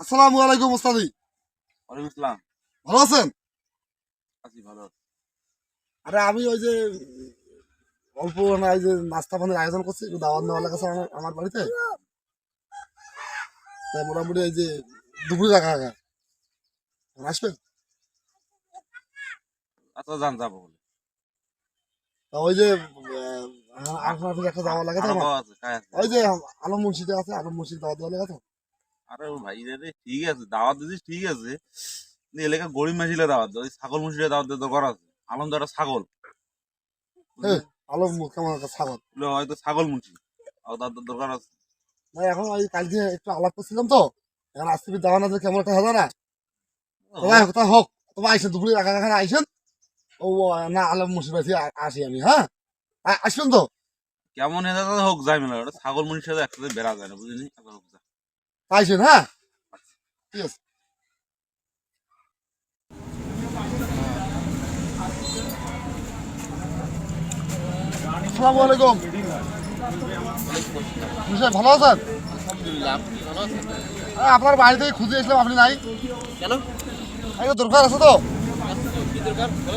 আসসালামু আলাইকুম ওস্তাদি ওয়ালাইকুম আসসালাম। ভালো আছেন? আছি ভালো আরে আমি ওই যে অল্প না ওই যে নাস্তা পানির আয়োজন করছি একটু দাওয়াত নেওয়া লাগছে আমার আমার বাড়িতে। তাই মোটামুটি এই যে দুপুরে রাখা রাখা আসবেন? আচ্ছা যান যাব বলে। তা ওই যে আপনার থেকে একটা যাওয়া লাগে তো আরও আছে ওই যে আলম মুন্সিতে আছে আলম মুন্সির দেওয়া লাগে তো। আরে ভাই রে ঠিক আছে দাওয়াত দিছিস ঠিক আছে। এলাকা গরিব মাসিলে দাওয়াত ছাগল মুসিলে দাওয়াত দিতে দরকার আছে। আলম তো একটা ছাগল। হ্যাঁ আলম কেমন একটা ছাগল? হয়তো ছাগল মুন্সি দরকার আছে। এখন ওই কালকে একটু আলাপ করছিলাম তো এখন আসতে দাওয়া না কেমন একটা হবে না? তোমার কথা হোক তোমার আইসেন দুপুরে রাখা রাখা আইসেন? ও না আলম মুন্সির বাড়ি আসি আমি হ্যাঁ? আসবেন তো। কেমন হোক যাই মেলা ওটা ছাগল মুনির সাথে একসাথে বেড়া যায় না বুঝলি? হোক যা। আইসেন হ্যাঁ? ঠিক আছে। আসসালামু আলাইকুম মুসাই ভালো আছেন? আপনার বাড়ি থেকে খুঁজে এসলাম আপনি নাই? কেন? দরকার আছে তো।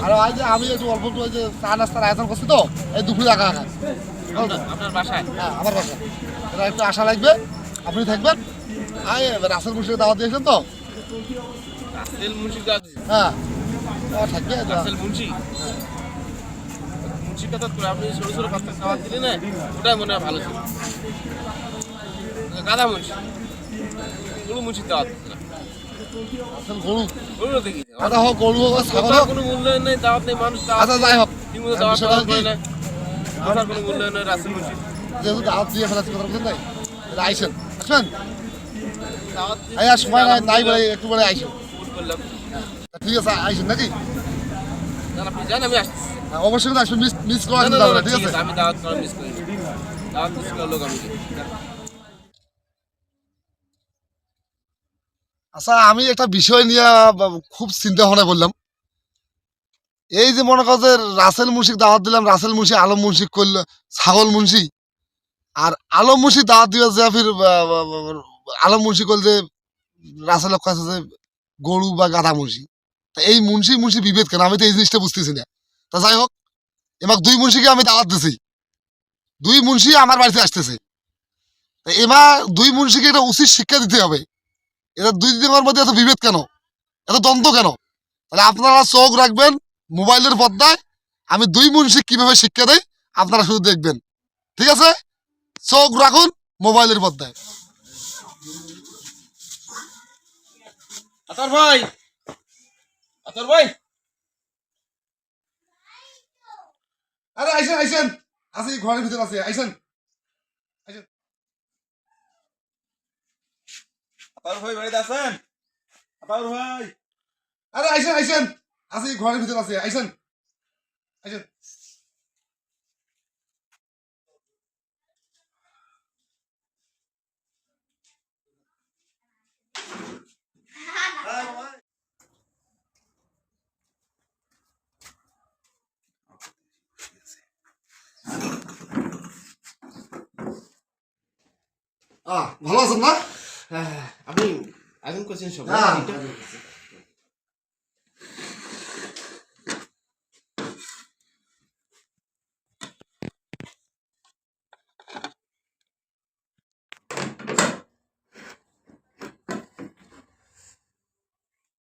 আর যে আমি একটু অল্প একটু যে চা নাস্তার আয়োজন করছি তো এই দুপুরে রাখা রাখা আপনার বাসায়? হ্যাঁ আমার বাসা এটা একটু আশা লাগবে আপনি থাকবেন। আয় রাসেল মুর্শিদের দাওয়াত দিয়েছেন তো? রাসেল কাজ হ্যাঁ। থাকবে রাসেল মুন্সি? আপনি ছোট ছোট পাত্তা খাবার দিলে না ওটাই মনে হয় ভালো ছিল। গাদা মুন্সি। গরু মুন্সির দাওয়াত দিচ্ছিলাম রাসেল গরু গরু দেখি আদা হোক গরু হোক ছাগল হোক। কোনো মূল্যায়ন নেই দাওয়াত নেই মানুষ দাওয়াত আচ্ছা যাই হোক। ঠিকমতো দাওয়াত পালন করে না কথার কোনো মূল্যায়ন নেই রাসেল মুন্সি যেহেতু দাওয়াত দিয়ে ফেলাচ্ছি কথা বলছেন তাই? এটা আইসেন। আসবেন দাওয়াত দিয়ে- এই আর সময় নাই নাই বলে একটু বলে আইসেন। ঠিক আছে আইসেন নাকি? হ্যাঁ, অবশ্যই আসবেন মিস মিস করা ঠিক আছে? আছে, আমি দাওয়াত করা মিস করি। দাওয়াত মিস করার লোক আমি। আচ্ছা আমি একটা বিষয় নিয়ে খুব চিন্তা ভাবনা করলাম। এই যে মনে করো যে রাসেল মুন্সিক দাওয়াত দিলাম, রাসেল মুন্সি আলম মুন্সিক করল, ছাগল মুন্সি। আর আলম মুন্সি দাওয়াত দিবে যে ফির আলম মুন্সি করল যে রাসেলের কাছে যে, গরু বা গাধা মুন্সি। তা এই মুন্সি মুন্সি বিভেদ কেন? আমি তো এই জিনিসটা বুঝতেছি না। তা যাই হোক, এবার দুই মুন্সিকে আমি দাওয়াত দিছি। দুই মুন্সি আমার বাড়িতে আসতেছে। এবার দুই মুন্সিকে একটা উচিত শিক্ষা দিতে হবে। এটা দুই দিনের মধ্যে এত বিভেদ কেন? এত দ্বন্দ্ব কেন? তাহলে আপনারা চোখ রাখবেন মোবাইলের পর্দায়। আমি দুই মুন্সি কীভাবে শিক্ষা দেয় আপনারা শুধু দেখবেন। ঠিক আছে? চোখ রাখুন মোবাইলের পর্দায়। ভাই! ভাই! আরে আইসেন আইসেন। আসি, ঘরের ভিতরে আছে আইসেন। আতাউর ভাই, বাড়িতে আছেন? আতাউর ভাই। আরে, আইসেন আইসেন। ভিতরে আছে, আইসেন। ভালো আছেন না? আপনি আয়োজন করছেন সব।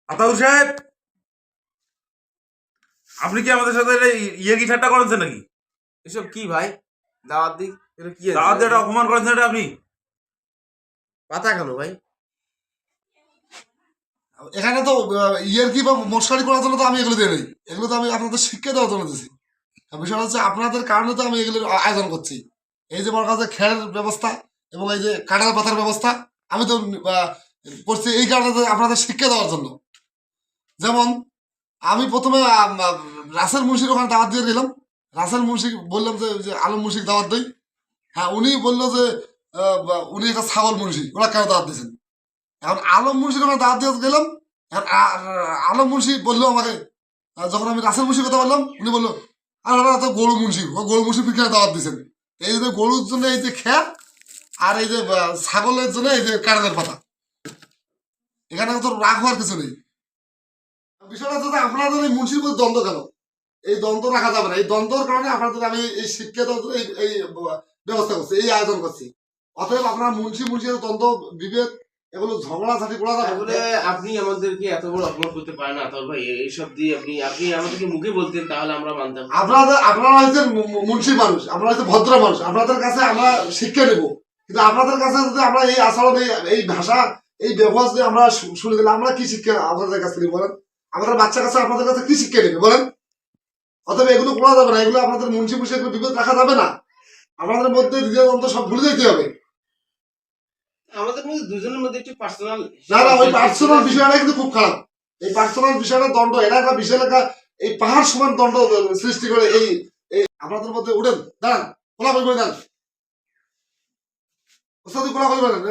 আতাউর সাহেব আপনি কি আমাদের সাথে ইয়ে কি ঠাট্টা করেছেন নাকি এসব কি ভাই দাওয়াত দিক এটা কি? দাওয়াত দিয়ে অপমান করেছেন এটা আপনি পাতা কেন ভাই? এখানে তো ইয়ের কি বা মশারি করার জন্য তো আমি এগুলো দিয়ে নেই। এগুলো তো আমি আপনাদের শিক্ষা দেওয়ার জন্য আর বিষয়টা হচ্ছে আপনাদের কারণে তো আমি এগুলোর আ- আয়োজন করছি। এই যে আমার কাছে খেয়ার ব্যবস্থা এবং এই যে কাটার পাতার ব্যবস্থা, আমি তো করছি এই কারণে আপনাদের শিক্ষা দেওয়ার জন্য। যেমন, আমি প্রথমে রাসেল মুন্সির ওখানে দাওয়াত দিয়ে গেলাম। রাসেল মুন্সি বললাম যে আলম মুন্সিক দাওয়াত দেই। হ্যাঁ উনি বলল যে উনি একটা ছাগল মুন্সি, ওরা কেন দাওয়াত দিয়েছেন? এখন আলম মুন্সির ওখানে দাওয়াত দিয়ে গেলাম, এখন আলম মুন্সি বলল আমাকে যখন আমি রাসেল মুন্সির কথা বললাম, উনি বলল, আর ওরা তো গরু মুন্সি, ও গরু মুন্সি পিছনে দাওয়াত দিয়েছেন। এই যে গরুর জন্য এই যে খ্যাপ আর এই যে ছাগলের জন্য এই যে কারণের পাতা। এখানে তো রাগ হওয়ার কিছু নেই। বিষয়টা হচ্ছে আপনাদের এই মুন্সির মধ্যে দ্বন্দ্ব কেন? এই দ্বন্দ্ব রাখা যাবে না। এই দ্বন্দ্বর কারণে আপনাদের আমি এই শিক্ষা এই ব্যবস্থা করছি, এই আয়োজন করছি। অতএব আপনার মুন্সি মুন্সি দ্বন্দ্ব বিভেদ এগুলো ঝগড়া ঝাঁটি করা তাহলে আপনি আমাদেরকে এত বড় অপমান করতে পারেন আতর ভাই এইসব দিয়ে আপনি আপনি আমাদেরকে মুখে বলতেন তাহলে আমরা মানতাম। আপনারা আপনারা হচ্ছেন মুন্সি মানুষ আপনারা হচ্ছে ভদ্র মানুষ আপনাদের কাছে আমরা শিক্ষা নেব। কিন্তু আপনাদের কাছে যদি আমরা এই আচরণ এই ভাষা এই ব্যবহার যদি আমরা শুনে দিলে আমরা কি শিক্ষা আপনাদের কাছে নেব বলেন? আমাদের বাচ্চা কাছে আপনাদের কাছে কি শিক্ষা নেবে বলেন? অতএব এগুলো করা যাবে না এগুলো আপনাদের মুন্সি মুন্সি এগুলো বিপদ রাখা যাবে না। আমাদের মধ্যে দ্বিতীয় দ্বন্দ্ব সব ভুলে যেতে হবে। আমাদের মধ্যে দুজনের মধ্যে একটু পার্সোনাল না না ওই পার্সোনাল বিষয়টা কিন্তু খুব খারাপ। এই পার্সোনাল বিষয়টা দণ্ড এটা একটা বিশাল একটা এই পাহাড় সমান দণ্ড সৃষ্টি করে এই মধ্যে উঠেন দাঁড়ান কোলাকুলি করে দেন। ওস্তাদি কোলাকুলি করে দেন।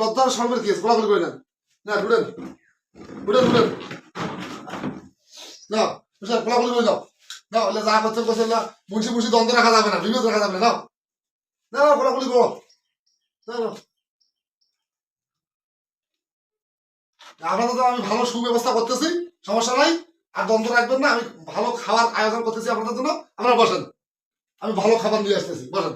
লজ্জার সর্বের কেস কোলাকুলি করে দেন। না উঠেন। উঠেন উঠেন। না কোলাকুলি করে দাও। না হলে যা করতে করছেন না মুন্সি মুন্সি দ্বন্দ্ব রাখা যাবে না বিভেদ রাখা যাবে না না না কোলাকুলি করো। না না। আপনাদের তো আমি ভালো সুব্যবস্থা করতেছি, সমস্যা নাই। আর দ্বন্দ্ব রাখবেন না, আমি ভালো খাবার আয়োজন করতেছি আপনাদের জন্য। আপনারা বসেন। আমি ভালো খাবার নিয়ে আসতেছি, বসেন।